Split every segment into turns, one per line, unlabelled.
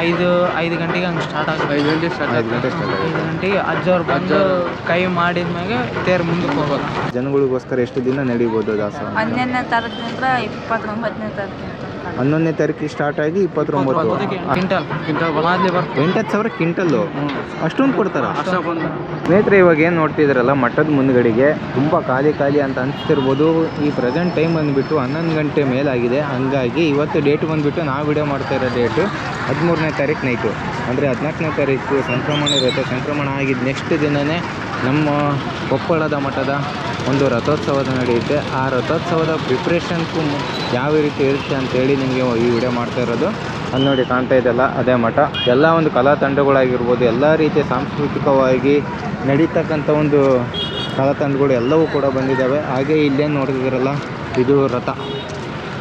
ಐದು ಐದು ಗಂಟೆಗೆ ಹಂಗೆ ಸ್ಟಾರ್ಟ್ ಆಗುತ್ತೆ.
ಐದು ಗಂಟೆ ಸ್ಟಾರ್ಟ್
ಐದು ಗಂಟೆ ಸ್ಟಾರ್ಟ್ ಆಗುತ್ತೆ.
ಐದು ಗಂಟೆಗೆ ಅಜ್ಜವ್ರು ಬಂದು ಕೈ ಮಾಡಿದ್ಮ್ಯಾಗೆ ತೇರು ಮುಂದಕ್ಕೆ ಹೋಗೋದು
ಜನಗಳಿಗೋಸ್ಕರ ಎಷ್ಟು ದಿನ ನಡೀಬೋದು ದಾಸ
ಹನ್ನೊಂದನೇ ತಾರೀಕಿನಿಂದ ಇಪ್ಪತ್ತೊಂಬತ್ತನೇ ತಾರೀಕಿನ ತನಕ
ಹನ್ನೊಂದನೇ ತಾರೀಕಿಗೆ ಸ್ಟಾರ್ಟ್ ಆಗಿ ಇಪ್ಪತ್ತೊಂಬತ್ತು.
ಕ್ವಿಂಟಲ್.
ಎಂಟತ್ತು ಸಾವಿರ ಕ್ವಿಂಟಲ್ಲು. ಅಷ್ಟೊಂದು ಕೊಡ್ತಾರ? ಸ್ನೇಹಿತರೆ ಇವಾಗ ಏನು ನೋಡ್ತಿದ್ರಲ್ಲ ಮಠದ ಮುಂದ್ಗಡೆಗೆ ತುಂಬ ಖಾಲಿ ಖಾಲಿ ಅಂತ ಅನಿಸ್ತಿರ್ಬೋದು. ಈ ಪ್ರೆಸೆಂಟ್ ಟೈಮ್ ಬಂದುಬಿಟ್ಟು ಹನ್ನೊಂದು ಗಂಟೆ ಮೇಲಾಗಿದೆ. ಹಂಗಾಗಿ ಇವತ್ತು ಡೇಟ್ ಬಂದುಬಿಟ್ಟು ನಾವು ವಿಡಿಯೋ ಮಾಡ್ತಾ ಇರೋ ಡೇಟು ಹದಿಮೂರನೇ ತಾರೀಕು ನೈಟು ಅಂದರೆ ಹದಿನಾಲ್ಕನೇ ತಾರೀಕು ಸಂಕ್ರಮಣ ಇರುತ್ತೆ. ಸಂಕ್ರಮಣ ಆಗಿದ್ದು ನೆಕ್ಸ್ಟ್ ದಿನವೇ ನಮ್ಮ ಕೊಪ್ಪಳದ ಮಠದ ಒಂದು ರಥೋತ್ಸವದ ನಡೆಯುತ್ತೆ ಆ ರಥೋತ್ಸವದ ಪ್ರಿಪ್ರೇಷನ್ಸು ಯಾವ ರೀತಿ ಇರುತ್ತೆ ಅಂತೇಳಿ ನಿಮಗೆ ಈ ವಿಡಿಯೋ ಮಾಡ್ತಾ ಇರೋದು. ಅಲ್ಲಿ ನೋಡಿ ಕಾಣ್ತಾ ಇದೆಲ್ಲ ಅದೇ ಮಠ. ಎಲ್ಲ ಒಂದು ಕಲಾ ತಂಡಗಳಾಗಿರ್ಬೋದು, ಎಲ್ಲ ರೀತಿಯ ಸಾಂಸ್ಕೃತಿಕವಾಗಿ ನಡೀತಕ್ಕಂಥ ಒಂದು ಕಲಾ ತಂಡಗಳು ಎಲ್ಲವೂ ಕೂಡ ಬಂದಿದ್ದಾವೆ. ಹಾಗೆ ಇಲ್ಲೇನು ನೋಡ್ತಿದ್ದೀರಲ್ಲ, ಇದು ರಥ.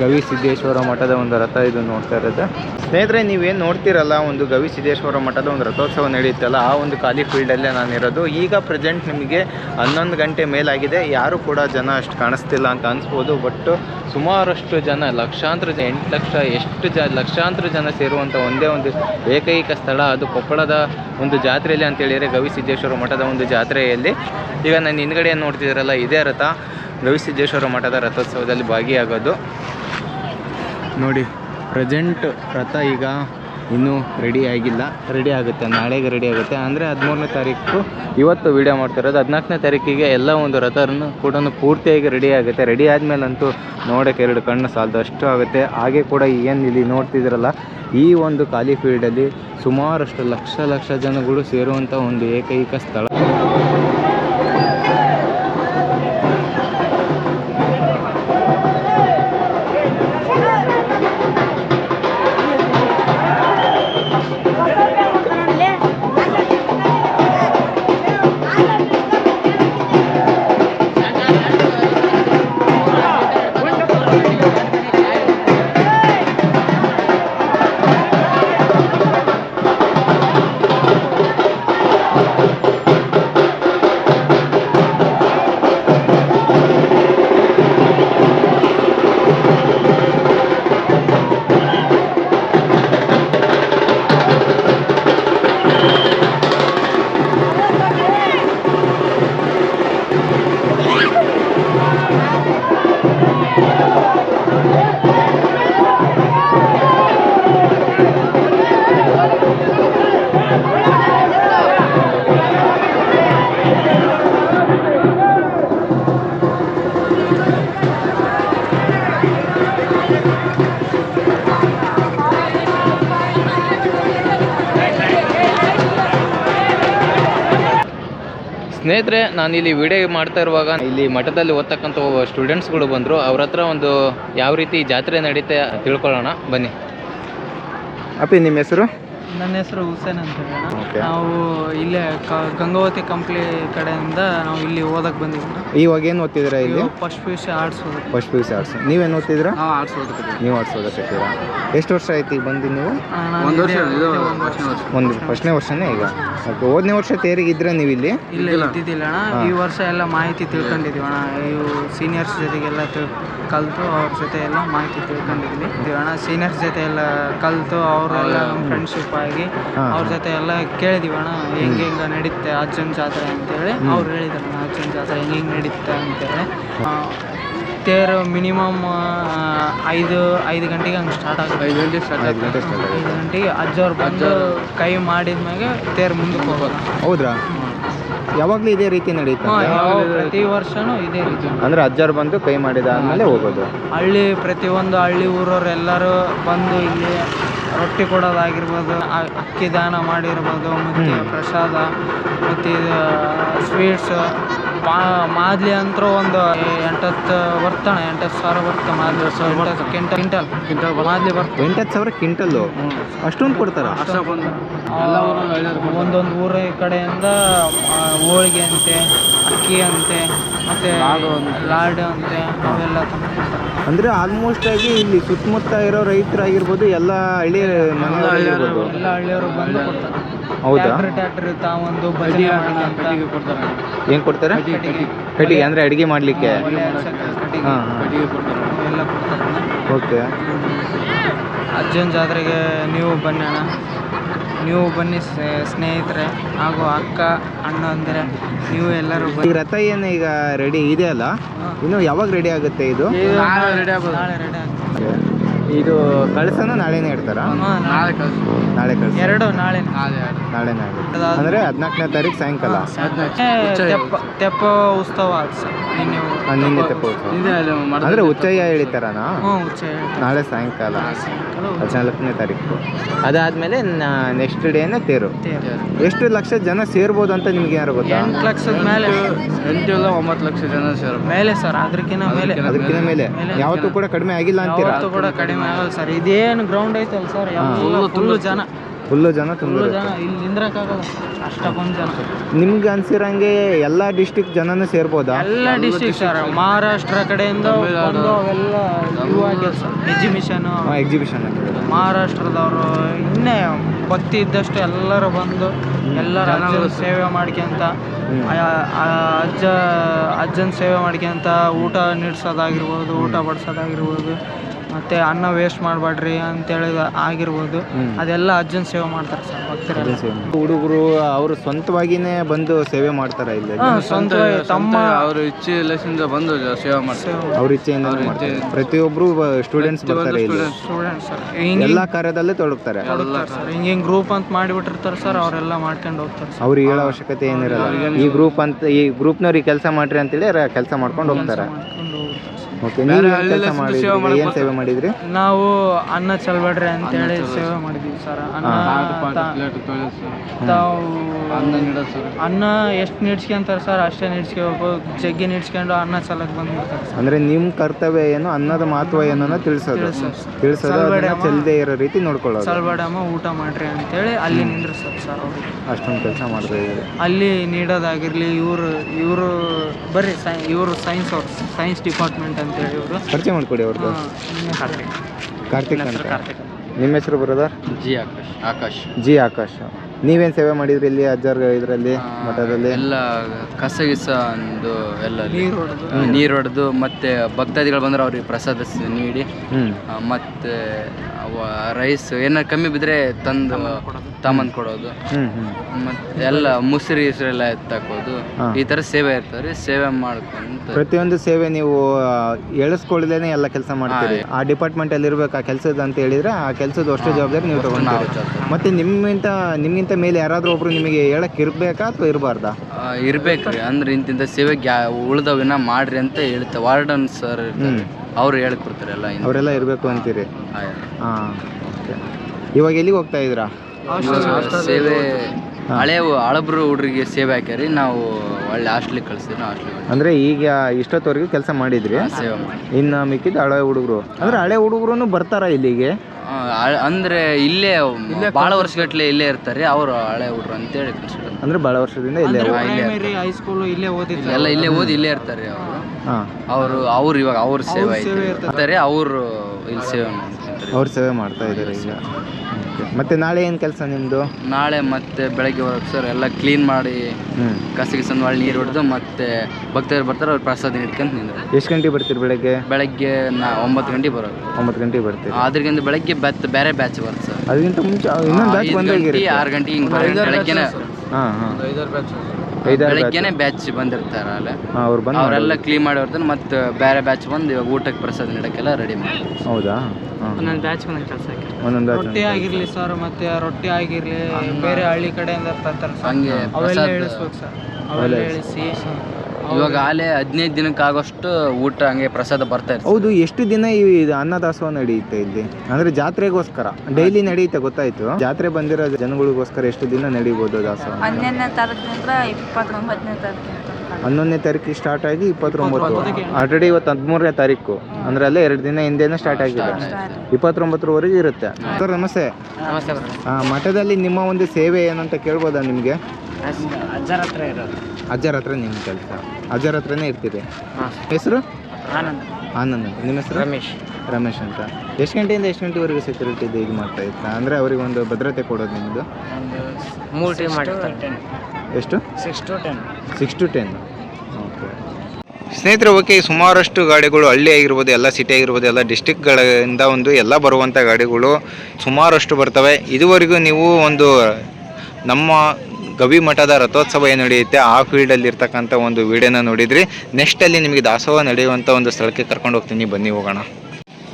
ಗವಿ ಸಿದ್ದೇಶ್ವರ ಮಠದ ಒಂದು ರಥ ಇದು ನೋಡ್ತಾ ಇರೋದು. ಸ್ನೇಹಿತರೆ, ನೀವೇನು ನೋಡ್ತಿರಲ್ಲ, ಒಂದು ಗವಿ ಸಿದ್ದೇಶ್ವರ ಮಠದ ಒಂದು ರಥೋತ್ಸವ ನಡೆಯುತ್ತಲ್ಲ, ಆ ಒಂದು ಖಾಲಿ ಫೀಲ್ಡಲ್ಲೇ ಇರೋದು. ಈಗ ಪ್ರೆಸೆಂಟ್ ನಿಮಗೆ ಹನ್ನೊಂದು ಗಂಟೆ ಮೇಲಾಗಿದೆ. ಯಾರು ಕೂಡ ಜನ ಅಷ್ಟು ಕಾಣಿಸ್ತಿಲ್ಲ ಅಂತ ಅನಿಸ್ಬೋದು. ಬಟ್ ಸುಮಾರಷ್ಟು ಜನ, ಲಕ್ಷಾಂತರ ಜನ, ಎಂಟು ಲಕ್ಷ, ಎಷ್ಟು ಜ, ಲಕ್ಷಾಂತರ ಜನ ಸೇರುವಂಥ ಒಂದೇ ಒಂದು ಏಕೈಕ ಸ್ಥಳ, ಅದು ಕೊಪ್ಪಳದ ಒಂದು ಜಾತ್ರೆಯಲ್ಲಿ ಅಂತ ಹೇಳಿದರೆ ಗವಿ ಸಿದ್ದೇಶ್ವರ ಮಠದ ಒಂದು ಜಾತ್ರೆಯಲ್ಲಿ. ಈಗ ನಾನು ಹಿಂದ್ಗಡೆ ಏನು ನೋಡ್ತಿದ್ದೀರಲ್ಲ, ಇದೇ ರಥ ಗವಿ ಸಿದ್ದೇಶ್ವರ ಮಠದ ರಥೋತ್ಸವದಲ್ಲಿ ಭಾಗಿಯಾಗೋದು. ನೋಡಿ ಪ್ರೆಸೆಂಟ್ ರಥ ಈಗ ಇನ್ನೂ ರೆಡಿ ಆಗಿಲ್ಲ. ರೆಡಿ ಆಗುತ್ತೆ, ನಾಳೆಗೆ ರೆಡಿ ಆಗುತ್ತೆ. ಅಂದರೆ ಹದಿಮೂರನೇ ತಾರೀಕು ಇವತ್ತು ವೀಡಿಯೋ ಮಾಡ್ತಿರೋದು. ಹದಿನಾಲ್ಕನೇ ತಾರೀಕಿಗೆ ಎಲ್ಲ ಒಂದು ರಥವನ್ನು ಕೂಡ ಪೂರ್ತಿಯಾಗಿ ರೆಡಿ ಆಗುತ್ತೆ. ರೆಡಿ ಆದಮೇಲಂತೂ ನೋಡೋಕ್ಕೆ ಎರಡು ಕಣ್ಣು ಸಾಲದು. ಅಷ್ಟು ಆಗುತ್ತೆ. ಹಾಗೆ ಕೂಡ ಏನು ಇಲ್ಲಿ ನೋಡ್ತಿದ್ದೀರಲ್ಲ, ಈ ಒಂದು ಖಾಲಿ ಫೀಲ್ಡಲ್ಲಿ ಸುಮಾರಷ್ಟು ಲಕ್ಷ ಲಕ್ಷ ಜನಗಳು ಸೇರುವಂಥ ಒಂದು ಏಕೈಕ ಸ್ಥಳ. ಸ್ನೇಹಿತರೆ ನಾನು ಇಲ್ಲಿ ವಿಡಿಯೋ ಮಾಡ್ತಾ ಇರುವಾಗ ಇಲ್ಲಿ ಮಠದಲ್ಲಿ ಓದ್ತಕ್ಕಂಥ ಸ್ಟೂಡೆಂಟ್ಸ್ಗಳು ಬಂದರು. ಅವ್ರ ಹತ್ರ ಒಂದು ಯಾವ ರೀತಿ ಜಾತ್ರೆ ನಡೀತೆ ತಿಳ್ಕೊಳ್ಳೋಣ. ಬನ್ನಿ. ಅಪ್ಪಿ ನಿಮ್ಮ ಹೆಸರು?
ನನ್ನ ಹೆಸರು ಹುಸೇನ್ ಅಂತ ಹೇಳಿ ಅಣ್ಣ.
Okay.
ನಾವು ಇಲ್ಲೇ ಕ- ಗಂಗಾವತಿ ಕಂಪ್ಲಿ ಕಡೆಯಿಂದ ನಾವು ಇಲ್ಲಿ ಓದಕ್ ಬಂದಿದ್ವಿ
ಇವಾಗ ಏನು ಓದ್ತಿದ್ದೀರಾ ಇಲ್ಲಿ?
First P U C arts ಓದಕ್ಕೆ
first P U C arts ನೀವೇನು ಓದ್ತಿದ್ದೀರಾ?
ಆರ್ಟ್ಸ್ ಓದಕ್ಕೆ
ನೀವು ಆರ್ಟ್ಸ್ ಓದಕತ್ತೀರಾ? ಎಷ್ಟು ವರ್ಷ ಆಯ್ತು ಈಗ ಬಂದು ನೀವು?
ಒಂದು ವರ್ಷ ಇದು ವರ್ಷ. ವರ್ಷ.
ಒಂದು ಫಸ್ಟ್ನೇ ವರ್ಷನೇ ಈಗ. ಓಕೆ ಹೋದನೇ ವರ್ಷ ತೇರಿಗಿದ್ರೆ ನೀವು ಇಲ್ಲಿ?
ಇಲ್ಲ ಇದ್ದಿದ್ದಿಲ್ಲ ಅಣ್ಣ. ಈ ವರ್ಷ ಎಲ್ಲ ಮಾಹಿತಿ ತಿಳ್ಕೊಂಡಿದೀವಿ ಅಣ್ಣ. ಇವು ಸೀನಿಯರ್ಸ್ ಜೊತೆಗೆಲ್ಲ ತಿಳ್ ಕಲ್ತು ಅವ್ರ ಜೊತೆ ಎಲ್ಲ ಮಾಹಿತಿ ತಿಳ್ಕೊಂಡಿದ್ದೀವಿ. ಅಣ್ಣ. ಸೀನಿಯರ್ಸ್ ಜೊತೆ ಎಲ್ಲ ಕಲಿತು ಅವರೆಲ್ಲ ನಮ್ಮ ಫ್ರೆಂಡ್ಶಿಪ್ ಆಗಿ. ಅವ್ರ ಜೊತೆ ಎಲ್ಲ ಕೇಳಿದೀವಿ ಅಣ್ಣ ಹೆಂಗೆ ಹೆಂಗೆ ನಡೀತೆ ಅಜ್ಜನ ಜಾತ್ರೆ? ಅಂತೇಳಿ. ಅವ್ರು ಹೇಳಿದ್ರು ಅಣ್ಣ ಅಜ್ಜನ ಜಾತ್ರೆ ಹೆಂಗೆ ಹೆಂಗೆ ನಡೀತೆ? ಅಂತೇಳಿ. ತೇರು ಮಿನಿಮಮ್ ಐದು ಐದು ಗಂಟೆಗೆ ಹಂಗೆ ಸ್ಟಾರ್ಟ್ ಆಗುತ್ತೆ.
ಐದು ಗಂಟೆ ಸ್ಟಾರ್ಟ್
ಐದು ಗಂಟೆ ಸ್ಟಾರ್ಟ್ ಆಗುತ್ತೆ
ಐದು ಗಂಟೆಗೆ ಅಜ್ಜವ್ರು ಬಂದು ಕೈ ಮಾಡಿದ್ಮ್ಯಾಗೆ ತೇರು ಮುಂದಕ್ಕೆ ಹೋಗೋದು.
ಹೌದ್ರಾ? ಯಾವಾಗಲೂ ಇದೇ ರೀತಿ ನಡೀತಾ
ಹಾ, ಪ್ರತಿ ವರ್ಷನೂ ಇದೇ ರೀತಿ
ಅಂದ್ರೆ ಅಜ್ಜಾರು ಬಂದು ಕೈ ಮಾಡಿದ ಆದ್ಮೇಲೆ ಹೋಗೋದು.
ಹಳ್ಳಿ ಪ್ರತಿಯೊಂದು ಹಳ್ಳಿ ಊರವ್ರು ಎಲ್ಲರೂ ಬಂದು ಇಲ್ಲಿ ರೊಟ್ಟಿ ಕೊಡೋದಾಗಿರ್ಬೋದು ಅಕ್ಕಿ ದಾನ ಮಾಡಿರ್ಬೋದು ಮತ್ತು ಪ್ರಸಾದ ಮತ್ತು ಸ್ವೀಟ್ಸ್ ಮಾದ್ಲಿ ಅಂತೂ ಒಂದು ಎಂಟತ್ತು ಬರ್ತಾಣ ಎಂಟತ್ತು ಸಾವಿರ ಬರ್ತಾ ಮಾದ್ಲಿ ಎಂಟತ್ತು ಕ್ವಿಂಟಲ್ ಕ್ವಿಂಟಲ್ ಕ್ವಿಂಟಲ್ ಮಾದ್ಲಿ ಬರ್ತಾವೆ
ಎಂಟತ್ತು ಸಾವಿರ ಕ್ವಿಂಟಲ್ಲು ಅಷ್ಟೊಂದು ಕೊಡ್ತಾರ?
ಒಂದೊಂದು ಊರ ಕಡೆಯಿಂದ ಹೋಳಿಗೆ ಅಂತೆ ಅಕ್ಕಿ ಅಂತೆ ಮತ್ತೆ ಲಾಡು ಅಂತೆ. ಅವೆಲ್ಲ
ಅಂದ್ರೆ ಆಲ್ಮೋಸ್ಟ್ ಆಗಿ ಇಲ್ಲಿ ಸುತ್ತಮುತ್ತ ಇರೋ ರೈತರಾಗಿರ್ಬೋದು ಎಲ್ಲ ಹಳ್ಳಿ
ಎಲ್ಲ ಹಳ್ಳಿಯವರು ಬಂದು ಕೊಡ್ತಾರೆ.
ಹೌದಾ?
ಟ್ಯಾಕ್ಟ್ರ್ ಟ್ಯಾಕ್ಟ್ರ್ ತಾವೊಂದು ಭಜನೆ ಮಾಡ್ಕೊಂತ
ಕಟ್ಟಿಗೆ ಕೊಡ್ತಾರೆ.
ಏನ್ ಕೊಡ್ತಾರೆ?
ಕಟ್ಟಿಗೆ
ಕಟ್ಟಿಗೆ. ಅಂದ್ರೆ ಅಡಿಗೆ ಮಾಡ್ಲಿಕ್ಕೆ?
ಒಲೆ ಹಚ್ಚಕ್ಕೆ ಕಟ್ಟಿಗೆ.
ಹಾ
ಕಟ್ಟಿಗೆ ಕೊಡ್ತಾರೆ.
ಎಲ್ಲ ಕೊಡ್ತಾರೆ.
ಓಕೆ.
ಅಜ್ಜನ ಜಾತ್ರೆಗೆ ನೀವು ಬನ್ನಿ ಅಣ್ಣ. ನೀವು ಬನ್ನಿ ಸ್ನೇ- ಸ್ನೇಹಿತರೆ ಹಾಗೂ ಅಕ್ಕ ಅಣ್ಣ ಅಂದರೆ ನೀವು ಎಲ್ಲರೂ
ಈ
ಬನ್ನಿ
ರಥ ಏನು ಈಗ ರೆಡಿ ಇದೆ ಅಲ್ಲ ಇನ್ನು ಯಾವಾಗ ರೆಡಿ ಆಗುತ್ತೆ ಇದು?
ನಾಳೆ ಆಗ್ಬೋದು.
ನಾಳೆ ರೆಡಿ ಆಗುತ್ತೆ.
ಇದು ಕಳ್ಸನ ನಾಳೆನೇ ಇಡ್ತಾರಾ?
ನಾಳೆ ಕಳ್ಸಿ
ನಾಳೆ ಕಳ್ಸ
ಎರಡು ನಾಳೆ
ನಾಳೆ.
ನಾಳೆನೇ ಆಗುತ್ತೆ ಅಂದ್ರೆ ಹದಿನಾಲ್ಕನೇ ತಾರೀಕು ಸಾಯಂಕಾಲ.
ತೆಪ್ಪ ತೆಪ್ಪ ಉತ್ಸವ ನಿನ್ನೆ
ತೆಪ್ಪ ಉತ್ಸವ. ಅಂದ್ರೆ ಉಚ್ಚಯ್ಯ
ಉಚ್ಚ
ನಾಳೆ ಸಾಯಂಕಾಲ. ಹದಿನಾಲ್ಕನೇ ತಾರೀಕು ಅದಾದ್ಮೇಲೆ ನೆಕ್ಸ್ಟ್ ಡೇನೇ ತೇರು. ಎಷ್ಟು ಲಕ್ಷ ಜನ ಸೇರ್ಬೋದು ಅಂತ ನಿಮ್ಗೆ ಯಾರು ಗೊತ್ತಾ?
ಎಂಟು ಲಕ್ಷದ ಮೇಲೆ.
ಎಂಟು ಇಲ್ಲ ಒಂಬತ್ತು ಲಕ್ಷ ಜನ ಸೇರ್ಬೋದು.
ಮೇಲೆ ಸರ್ ಅದಕ್ಕಿಂತ ಮೇಲೆ.
ಅದಕ್ಕಿಂತ ಮೇಲೆ. ಯಾವತ್ತೂ ಕೂಡ ಕಡಿಮೆ ಆಗಿಲ್ಲ ಅಂತೀರಾ?
ಕೂಡ ಕಡಿಮೆ ಆಗಲ್ಲ ಸರ್. ಇದೇನು ಗ್ರೌಂಡ್ ಐತಲ್ಲ ಸರ್ ಎಲ್ಲ ಫುಲ್ಲು ಜನ.
ಫುಲ್ಲು ಜನ ತುಂಬ
ಜನ. ಇಲ್ಲಿ ನಿಂದ್ರಕ್ಕಾಗಲ್ಲ. ಅಷ್ಟಕ್ಕೊಂದು ಜನ.
ನಿಮ್ಗೆ ಅನ್ಸಿರಂಗೆ ಎಲ್ಲ ಡಿಸ್ಟಿಕ್ ಜನನೂ ಸೇರ್ಬೋದಾ?
ಎಲ್ಲ ಡಿಸ್ಟಿಕ್ ಸರ್ ಮಹಾರಾಷ್ಟ್ರ ಕಡೆಯಿಂದ ಬಂದು ಅವೆಲ್ಲ ಇವು ಆಗ್ಯಾವ ಸರ್ ಎಕ್ಸಿಬಿಷನ್
ಎಕ್ಸಿಬಿಷನ್
ಮಹಾರಾಷ್ಟ್ರದವರು ಇನ್ನೇ ಭಕ್ತಿ ಇದ್ದಷ್ಟು ಎಲ್ಲರೂ ಬಂದು ಎಲ್ಲರ ಸೇವೆ ಮಾಡ್ಕೊಂತ ಅಜ್ಜ ಅಜ್ಜನ ಸೇವೆ ಮಾಡ್ಕೊಂತ ಊಟ ನೀಡ್ಸೋದಾಗಿರ್ಬೋದು ಊಟ ಬಡಿಸೋದಾಗಿರ್ಬೋದು. ಮತ್ತು ಅನ್ನ ವೇಸ್ಟ್ ಮಾಡಬೇಡ್ರಿ ಅಂತೇಳಿ ಆಗಿರ್ಬೋದು. ಅದೆಲ್ಲ ಅಜ್ಜನ ಸೇವೆ ಮಾಡ್ತಾರೆ ಸರ್ ಭಕ್ತರೆಲ್ಲ.
ಹುಡುಗರು ಅವರು ಸ್ವಂತವಾಗಿನೇ ಬಂದು ಸೇವೆ ಮಾಡ್ತಾರೆ ಇಲ್ಲಿ?
ಸ್ವಂತ ತಮ್ಮ
ಅವ್ರ ಇಚ್ಛೆ ಲೆಸಿಂದ ಬಂದು ಸೇವೆ ಮಾಡ್ತಾರೆ.
ಅವರ ಇಚ್ಛೆಯಿಂದ ಮಾಡ್ತಾರೆ. ಪ್ರತಿಯೊಬ್ರು ಸ್ಟೂಡೆಂಟ್ಸ್ ಬರ್ತಾರೆ ಇಲ್ಲಿ.
Students sir. ಹಿಂಗೆ
ಎಲ್ಲಾ ಕಾರ್ಯದಲ್ಲೇ ತೊಡಗ್ತಾರೆ.
ಸರ್. ಹಿಂಗೆ ಹಿಂಗೆ ಗ್ರೂಪ್ ಅಂತ ಮಾಡಿಬಿಟ್ಟಿರ್ತಾರೆ ಸರ್ ಅವರೆಲ್ಲ ಮಾಡ್ಕೊಂಡು ಹೋಗ್ತಾರೆ ಸರ್.
ಅವ್ರಿಗೆ ಹೇಳೋ ಅವಶ್ಯಕತೆ ಏನಿರಲ್ಲ. ಈ ಗ್ರೂಪ್ ಅಂತ ಈ ಗ್ರೂಪ್ನವ್ರಿಗೆ ಕೆಲಸ ಮಾಡ್ರಿ ಅಂತೇಳಿ ಕೆಲಸ ಮಾಡ್ಕೊಂಡು ಹೋಗ್ತಾರೆ. ಓಕೆ ನೀವು ಕೆಲಸ ಮಾಡಿದ್ರಿ? ಏನ್ ಸೇವೆ ಮಾಡಿದ್ರಿ?
ನಾವು ಅನ್ನ ಚಲ್ಬೇಡ್ರಿ ಅಂತೇಳಿ ಸೇವೆ ಮಾಡಿದ್ವಿ ಸರ್. ಅನ್ನ ತಾವು
ಅನ್ನ ನೀಡೋದು ಸರ್.
ಅನ್ನ ಎಷ್ಟು ನೀಡ್ಸ್ಕೊಂತಾರೆ ಸರ್? ಅಷ್ಟೇ ನೀಡ್ಸ್ಕೋಬೇಕು. ಜಗ್ಗಿ ನೀಡ್ಸ್ಕೊಂಡು ಅನ್ನ ಚಲಕ್ ಬಂದ್ಬಿಡ್ತಾರೆ ಸರ್.
ಅಂದ್ರೆ ನಿಮ್ ಕರ್ತವ್ಯ ಏನು? ಅನ್ನದ ಮಹತ್ವ ಏನನ್ನ ತಿಳಿಸೋದು.
ತಿಳಿಸೋದು.
ಅದನ್ನ ಚೆಲ್ಲದೆ ಇರೋ ರೀತಿ ನೋಡ್ಕೊಳ್ಳೋದು.
ಚಲ್ಬೇಡಮ್ಮ ಊಟ ಮಾಡ್ರಿ ಅಂತೇಳಿ ಅಲ್ಲಿ ನಿಂದ್ರಿಸೋದು ಸರ್ ಅವರು.
ಅಷ್ಟೊಂದು ಕೆಲಸ ಮಾಡ್ತಾ ಇದ್ದಾರೆ.
ಅಲ್ಲಿ ನೀಡೋದಾಗಿರಲಿ ಇವರು ಇವರು ಬರ್ರಿ ಸೈ ಇವರು ಸೈನ್ಸ್ ಅವ್ರು ಸೈನ್ಸ್ ಡಿಪಾರ್ಟ್ಮೆಂಟ್ ಅಂತೇಳಿ ಇವರು.
ಪರಿಚಯ ಮಾಡ್ಕೊಡಿ ಅವ್ರದ್ದು ಕಾರ್ತಿಕ್. ಅಂತ. ನಿಮ್ಮ ಹೆಸರು brother?
G Akash. Akash.
G Akash. ನೀವೇನು ಸೇವೆ ಮಾಡಿದ್ರಿ ಇಲ್ಲಿ ಅಜ್ಜರ್ ಇದರಲ್ಲಿ ಮಠದಲ್ಲಿ?
ಎಲ್ಲ ಕಸ ಗಿಸ ಒಂದು ಎಲ್ಲ.
ನೀರು ಹೊಡೆದು.
ನೀರು ಹೊಡೆದು ಮತ್ತೆ ಭಕ್ತಾದಿಗಳು ಬಂದ್ರೆ ಅವ್ರಿಗೆ ಪ್ರಸಾದ ಸ- ನೀಡಿ.
ಹ್ಮ್.
ಮತ್ತೆ ರೈಸ್ ಏನಾರು ಕಮ್ಮಿ ಬಿದ್ರೆ ತಂದು ತಮ್ಮಂದು ಕೊಡೋದು. ಮತ್ತೆ ಎಲ್ಲ ಮುಸ್ರಿ ಎಲ್ಲ ಎತ್ತಾಕೋದು. ಈ ತರ ಸೇವೆ ಇರ್ತಾರೆ ಸೇವೆ ಮಾಡ್ಕೊಂಡು
ಪ್ರತಿಯೊಂದು ಸೇವೆ ನೀವು ಎಳಿಸ್ಕೊಳ್ಳದೇನೆ ಎಲ್ಲ ಕೆಲಸ ಮಾಡ್ತೀರಿ. ಆ ಡಿಪಾರ್ಟ್ಮೆಂಟ್ ಅಲ್ಲಿ ಇರ್ಬೇಕು ಆ ಕೆಲಸದ ಅಂತ ಹೇಳಿದ್ರೆ ಆ ಕೆಲಸದ ಅಷ್ಟು ಜವಾಬ್ದಾರಿ ನೀವು
ತಗೊಂಡು.
ಮತ್ತೆ ನಿಮ್ಮಿಂತ ನಿಮ್ಗಿಂತ ಮೇಲೆ ಯಾರಾದ್ರೂ ಒಬ್ರು ನಿಮಗೆ ಹೇಳಕ್ ಇರ್ಬೇಕಾ ಅಥವಾ ಇರಬಾರ್ದಾ?
ಇರ್ಬೇಕ್ರಿ. ಅಂದ್ರೆ ಇಂತಿಂತ ಸೇವೆ ಗ್ಯಾ ಉಳ್ದವಿನ ಮಾಡ್ರಿ ಅಂತ ಹೇಳ್ತಾರೆ ವಾರ್ಡನ್ ಸರ್
ಹ್ಮ್.
ಅವ್ರು ಹೇಳ್ಕೊಡ್ತಾರೆ ಎಲ್ಲ.
ಅವರೆಲ್ಲ ಇರಬೇಕು ಅಂತೀರಿ?
ಆ,
ಹಾ ಓಕೆ. ಇವಾಗ ಎಲ್ಲಿಗೆ ಹೋಗ್ತಾ ಇದ್ದೀರಾ?
ಇವಾಗ ಸೇವೆ ಹಳೆ ಹಳಬ್ರು ಹುಡ್ರಿಗೆ ಸೇವೆ ಹಾಕ್ಯಾರಿ ನಾವು ಒಳ್ಳೆ ಹಾಸ್ಟ್ಲಿಗೆ ಕಳಿಸ್ತೀವಿ ನಾವು ಹಾಸ್ಟ್ಲಿಗೆ
ಅಂದ್ರೆ ಈಗ ಇಷ್ಟೊತ್ತವರೆಗೂ ಕೆಲಸ ಮಾಡಿದ್ರಿ?
ಸೇವೆ ಮಾಡಿ
ಇನ್ನು ಮಿಕ್ಕಿದ ಹಳೆ ಹುಡುಗರು. ಅಂದ್ರೆ ಹಳೆ ಹುಡುಗರು ಬರ್ತಾರ ಇಲ್ಲಿಗೆ?
ಆ, ಅಂದ್ರೆ ಇಲ್ಲೇ ಭಾಳ ವರ್ಷಗಟ್ಟಲೆ ಇಲ್ಲೇ ಇರ್ತಾರೆ ಅವರು ಹಳೆ ಹುಡ್ರು ಅಂತೇಳಿ ಕನ್ಸಿಡರ್
ಅಂದ್ರೆ ಭಾಳ ವರ್ಷದಿಂದ ಇಲ್ಲೇ
ಪ್ರೈಮರಿ ಹೈಸ್ಕೂಲು ಇಲ್ಲೇ ಓದಿದ್ರು
ಎಲ್ಲ ಇಲ್ಲೇ ಓದಿ ಇಲ್ಲೇ ಇರ್ತಾರೆ ಅವರು. ಅವರು ಅವ್ರು ಇವಾಗ ಅವ್ರ ಸೇವೆ ಆಯ್ತು. ಇರ್ತಾರೆ ಅವರು ಇಲ್ಲಿ ಸೇವೆ ಮಾಡ್ತಾರೆ
ಅವ್ರ ಸೇವೆ ಮಾಡ್ತಾ ಇದ್ದಾರೆ ಈಗ. ಮತ್ತೆ ನಾಳೆ ಏನು ಕೆಲಸ ನಿಮ್ಮದು
ನಾಳೆ ಮತ್ತೆ ಬೆಳಗ್ಗೆ ಹೊರಗೆ ಸರ್ ಎಲ್ಲ ಕ್ಲೀನ್ ಮಾಡಿ
ಕಸ
ಕಸಗೆ ಮಾಡಿ ಒಳ್ಳೆ ನೀರು ಹೊಡೆದು ಮತ್ತೆ ಭಕ್ತರು ಬರ್ತಾರೆ ಅವ್ರು ಪ್ರಸಾದ ಹಿಡ್ಕೊಂಡು ನಿಂದ್ರೆ
ಎಷ್ಟು ಗಂಟೆಗೆ ಬರ್ತೀರಿ ಬೆಳಗ್ಗೆ?
ಬೆಳಗ್ಗೆ ನಾ ಒಂಬತ್ತು ಗಂಟೆಗೆ ಬರೋದು.
ಒಂಬತ್ತು ಗಂಟೆಗೆ ಬರ್ತೀವಿ
ಅದ್ರಿಗಿಂತ ಬೆಳಗ್ಗೆ ಬ್ಯಾತ್ ಬೇರೆ ಬ್ಯಾಚ್ ಬರುತ್ತೆ ಸರ್
ಅದಕ್ಕಿಂತ ಮುಂಚೆ ಇನ್ನೊಂದು ಬ್ಯಾಚ್
ಬಂದಾಗ
ಬಂದೋಗಿರಿ
ಗಂಟೆ ಆರು ಗಂಟೆಗೆ ಹಿಂಗೆ ಬೆಳಗ್ಗೆನೆ.
ಹಾಂ ಹಾಂ. ಐದಾರು ಬ್ಯಾಚ್
ಬೆಳಗ್ಗೆನೆ ಬ್ಯಾಚ್ ಬಂದಿರ್ತಾರೆ ಅಲ್ಲೇ
ಅವ್ರು ಬಂದು
ಅವರೆಲ್ಲ ಕ್ಲೀನ್ ಮಾಡಿ ಬರ್ತಾರೆ ಮತ್ತೆ ಬೇರೆ ಬ್ಯಾಚ್ ಬಂದು ಇವಾಗ ಊಟಕ್ಕೆ ಪ್ರಸಾದ ನೀಡಕ್ಕೆಲ್ಲ ರೆಡಿ ಮಾಡಿ
ಹೌದಾ?
ಒಂದೊಂದು ಬ್ಯಾಚ್ ಒಂದೊಂದು ಕೆಲಸ
ಒಂದೊಂದು
ರೊಟ್ಟಿ ಆಗಿರ್ಲಿ ಸರ್ ಮತ್ತೆ ರೊಟ್ಟಿ ಆಗಿರಲಿ ಬೇರೆ ಹಳ್ಳಿ ಕಡೆಯಿಂದ ತರ್ತಾರೆ ಸರ್.
ಹಂಗೆ
ಅವೆಲ್ಲ ಇಳಿಸ್ಬೇಕು ಸರ್. ಅವೆಲ್ಲ ಇಳಿಸಿ
ಇವಾಗ ಆಲೆ ಹದಿನೈದು ದಿನಕ್ಕಾಗೋಷ್ಟು ಊಟ ಹಂಗೆ ಪ್ರಸಾದ ಬರ್ತಾ ಇರ್ತದೆ.
ಹೌದು ಎಷ್ಟು ದಿನ ಈ ಇದು ಅನ್ನದಾಸೋಹ ನಡೆಯುತ್ತೆ ಇಲ್ಲಿ? ಅಂದ್ರೆ ಜಾತ್ರೆಗೋಸ್ಕರ ಡೈಲಿ ನಡೆಯುತ್ತೆ ಗೊತ್ತಾಯ್ತು? ಜಾತ್ರೆ ಬಂದಿರೋ ಜನಗಳಿಗೋಸ್ಕರ ಎಷ್ಟು ದಿನ ನಡೀಬೋದು ದಾಸೋಹ?
ಹನ್ನೊಂದನೇ ತಾರೀಕಿನಿಂದ ಇಪ್ಪತ್ತೊಂಬತ್ತನೇ ತಾರೀಕಿನ ತನಕ.
ಹನ್ನೊಂದನೇ ತಾರೀಕಿಗೆ ಸ್ಟಾರ್ಟ್ ಆಗಿ ಇಪ್ಪತ್ತೊಂಬತ್ತು. ಆಲ್ರೆಡಿ ಇವತ್ತು ಹದಿಮೂರನೇ ತಾರೀಕು. ಅಂದ್ರೆ ಅಲ್ಲೇ ಎರಡು ದಿನ ಹಿಂದೆನೇ ಸ್ಟಾರ್ಟ್ ಆಗಿದೆ. ಇಪ್ಪತ್ತೊಂಬತ್ತರವರೆಗೆ ಇರುತ್ತೆ. ಸರ್ ನಮಸ್ತೆ.
ನಮಸ್ತೆ
ಆ, ಮಠದಲ್ಲಿ ನಿಮ್ಮ ಒಂದು ಸೇವೆ ಏನಂತ ಕೇಳ್ಬೋದಾ ನಿಮಗೆ?
ಅಜ್ಜರ ಹತ್ರ ಇರೋದು.
ಅಜ್ಜರ ಹತ್ರ ನಿಮ್ಮ ಕೆಲಸ. ಅಜ್ಜರ ಹತ್ರನೇ ಇರ್ತೀರಿ.
ಹಾಂ.
ಹೆಸರು?
ಆನಂದ್.
ಆನಂದ್. ಅಂತ ನಿಮ್ಮ ಹೆಸರು?
ರಮೇಶ್.
ರಮೇಶ್ ಅಂತ. ಎಷ್ಟು ಗಂಟೆಯಿಂದ ಎಷ್ಟು ಗಂಟೆವರೆಗೂ ಸೆಕ್ಯೂರಿಟಿ ಇದು ಮಾಡ್ತಾ ಇತ್ತ ಅಂದರೆ ಅವರಿಗೆ ಒಂದು ಭದ್ರತೆ ಕೊಡೋದು ನಿಮ್ಮದು
ಒಂದು ಮೂರು ಟೀಮ್ ಮಾಡಿರ್ತಾರೆ.
ಎಷ್ಟು?
Six to ten
six to ten okay ಸ್ನೇಹಿತರೆ ಓಕೆ ಸುಮಾರಷ್ಟು ಗಾಡಿಗಳು ಹಳ್ಳಿ ಆಗಿರ್ಬೋದು ಎಲ್ಲ ಸಿಟಿ ಆಗಿರ್ಬೋದು ಎಲ್ಲ ಡಿಸ್ಟಿಕ್ಗಳಿಂದ ಒಂದು ಎಲ್ಲ ಬರುವಂಥ ಗಾಡಿಗಳು ಸುಮಾರಷ್ಟು ಬರ್ತವೆ. ಇದುವರೆಗೂ ನೀವು ಒಂದು ನಮ್ಮ ಗವಿ ಮಠದ ರಥೋತ್ಸವ ಏನು ನಡೆಯುತ್ತೆ, ಆ ಫೀಲ್ಡಲ್ಲಿ ಇರ್ತಕ್ಕಂಥ ಒಂದು ವಿಡಿಯೋನ ನೋಡಿದ್ರಿ. ನೆಕ್ಸ್ಟಲ್ಲಿ ನಿಮಗೆ ದಾಸೋಹ ನಡೆಯುವಂಥ ಒಂದು ಸ್ಥಳಕ್ಕೆ ಕರ್ಕೊಂಡು ಹೋಗ್ತೀನಿ. ಬನ್ನಿ, ಹೋಗೋಣ.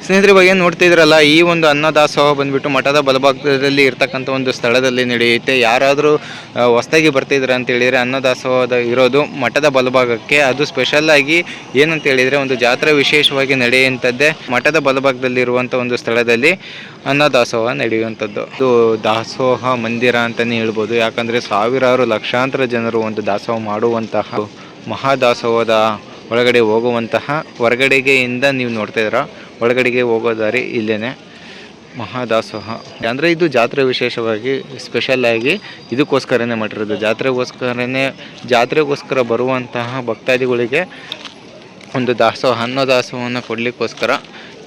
ಸ್ನೇಹಿತರೆ, ಇವಾಗ ಏನು ನೋಡ್ತಿದ್ರಲ್ಲ ಈ ಒಂದು ಅನ್ನದಾಸೋಹ ಬಂದ್ಬಿಟ್ಟು ಮಠದ ಬಲಭಾಗದಲ್ಲಿ ಇರ್ತಕ್ಕಂಥ ಒಂದು ಸ್ಥಳದಲ್ಲಿ ನಡೆಯುತ್ತೆ. ಯಾರಾದರೂ ಹೊಸದಾಗಿ ಬರ್ತಿದ್ರೆ ಅಂತ ಹೇಳಿದರೆ ಅನ್ನದಾಸೋಹದ ಇರೋದು ಮಠದ ಬಲಭಾಗಕ್ಕೆ. ಅದು ಸ್ಪೆಷಲ್ ಆಗಿ ಏನಂತ ಹೇಳಿದರೆ ಒಂದು ಜಾತ್ರೆ ವಿಶೇಷವಾಗಿ ನಡೆಯುವಂಥದ್ದೇ ಮಠದ ಬಲಭಾಗದಲ್ಲಿ ಇರುವಂಥ ಒಂದು ಸ್ಥಳದಲ್ಲಿ ಅನ್ನದಾಸೋಹ ನಡೆಯುವಂಥದ್ದು. ಇದು ದಾಸೋಹ ಮಂದಿರ ಅಂತಲೇ ಹೇಳ್ಬೋದು. ಯಾಕಂದರೆ ಸಾವಿರಾರು ಲಕ್ಷಾಂತರ ಜನರು ಒಂದು ದಾಸೋಹ ಮಾಡುವಂತಹ, ಮಹಾದಾಸೋಹದ ಒಳಗಡೆ ಹೋಗುವಂತಹ ಹೊರಗಡೆಗೆಯಿಂದ ನೀವು ನೋಡ್ತಾ ಇದ್ದೀರಾ? ಒಳಗಡೆಗೆ ಹೋಗೋ ದಾರಿ ಇಲ್ಲೇ ಮಹಾದಾಸೋಹ. ಅಂದರೆ ಇದು ಜಾತ್ರೆ ವಿಶೇಷವಾಗಿ ಸ್ಪೆಷಲ್ ಆಗಿ ಇದಕ್ಕೋಸ್ಕರನೇ ಮಾಡಿರೋದು. ಜಾತ್ರೆಗೋಸ್ಕರನೇ, ಜಾತ್ರೆಗೋಸ್ಕರ ಬರುವಂತಹ ಭಕ್ತಾದಿಗಳಿಗೆ ಒಂದು ದಾಸೋಹ, ಅನ್ನ ದಾಸೋಹವನ್ನು ಕೊಡಲಿಕ್ಕೋಸ್ಕರ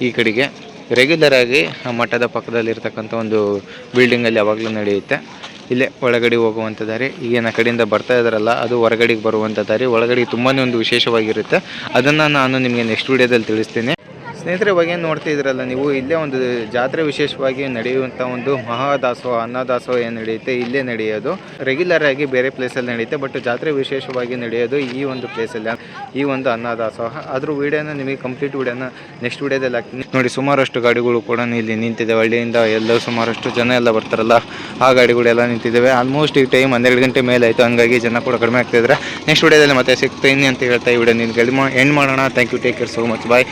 ಈ ಕಡೆಗೆ ರೆಗ್ಯುಲರ್ ಆಗಿ ಆ ಮಠದ ಪಕ್ಕದಲ್ಲಿರ್ತಕ್ಕಂಥ ಒಂದು ಬಿಲ್ಡಿಂಗಲ್ಲಿ ಯಾವಾಗಲೂ ನಡೆಯುತ್ತೆ. ಇಲ್ಲೇ ಒಳಗಡೆ ಹೋಗುವಂಥ ದಾರಿ. ಈಗಿನ ಕಡೆಯಿಂದ ಬರ್ತಾ ಇದ್ದಾರಲ್ಲ ಅದು ಹೊರಗಡೆಗೆ ಬರುವಂಥ ದಾರಿ. ಒಳಗಡೆ ತುಂಬಾ ಒಂದು ವಿಶೇಷವಾಗಿರುತ್ತೆ. ಅದನ್ನು ನಾನು ನಿಮಗೆ ನೆಕ್ಸ್ಟ್ ವೀಡಿಯೋದಲ್ಲಿ ತಿಳಿಸ್ತೀನಿ. ಸ್ನೇಹಿತರೆ ಏನು ನೋಡ್ತಾ ಇದ್ರಲ್ಲ ನೀವು ಇಲ್ಲೇ ಒಂದು ಜಾತ್ರೆ ವಿಶೇಷವಾಗಿ ನಡೆಯುವಂಥ ಒಂದು ಮಹಾದಾಸೋಹ, ಅನ್ನದಾಸೋಹ ಏನು ನಡೆಯುತ್ತೆ, ಇಲ್ಲೇ ನಡೆಯೋದು. ರೆಗ್ಯುಲರ್ ಆಗಿ ಬೇರೆ ಪ್ಲೇಸಲ್ಲಿ ನಡೆಯುತ್ತೆ ಬಟ್ ಜಾತ್ರೆ ವಿಶೇಷವಾಗಿ ನಡೆಯೋದು ಈ ಒಂದು ಪ್ಲೇಸಲ್ಲಿ ಈ ಒಂದು ಅನ್ನದಾಸೋಹ. ಅದ್ರ ವೀಡಿಯೋನ ನಿಮಗೆ ಕಂಪ್ಲೀಟ್ ವೀಡಿಯೋನ ನೆಕ್ಸ್ಟ್ ವೀಡಿಯೋದಲ್ಲಿ ಹಾಕ್ತೀನಿ. ನೋಡಿ, ಸುಮಾರಷ್ಟು ಗಾಡಿಗಳು ಕೂಡ ಇಲ್ಲಿ ನಿಂತಿದೆ. ಹಳ್ಳಿಯಿಂದ ಎಲ್ಲ ಸುಮಾರಷ್ಟು ಜನ ಎಲ್ಲ ಬರ್ತಾರಲ್ಲ, ಆ ಗಾಡಿಗಳೆಲ್ಲ ನಿಂತಿದ್ದಾವೆ ಆಲ್ಮೋಸ್ಟ್ ಈ ಟೈಮ್ ಹನ್ನೆರಡು ಗಂಟೆ ಮೇಲೆ ಆಯಿತು. ಹಂಗಾಗಿ ಜನ ಕೂಡ ಕಡಿಮೆ ಆಗ್ತಿದ್ದಾರೆ ನೆಕ್ಸ್ಟ್ ವೀಡಿಯೋದಲ್ಲಿ ಮತ್ತೆ ಸಿಗ್ತೀನಿ ಅಂತ ಹೇಳ್ತಾ ಈ ವಿಡಿಯೋ ನಿನ್ಗೆ ಎಂಡ್ ಮಾಡೋಣ. Thank you take care so much bye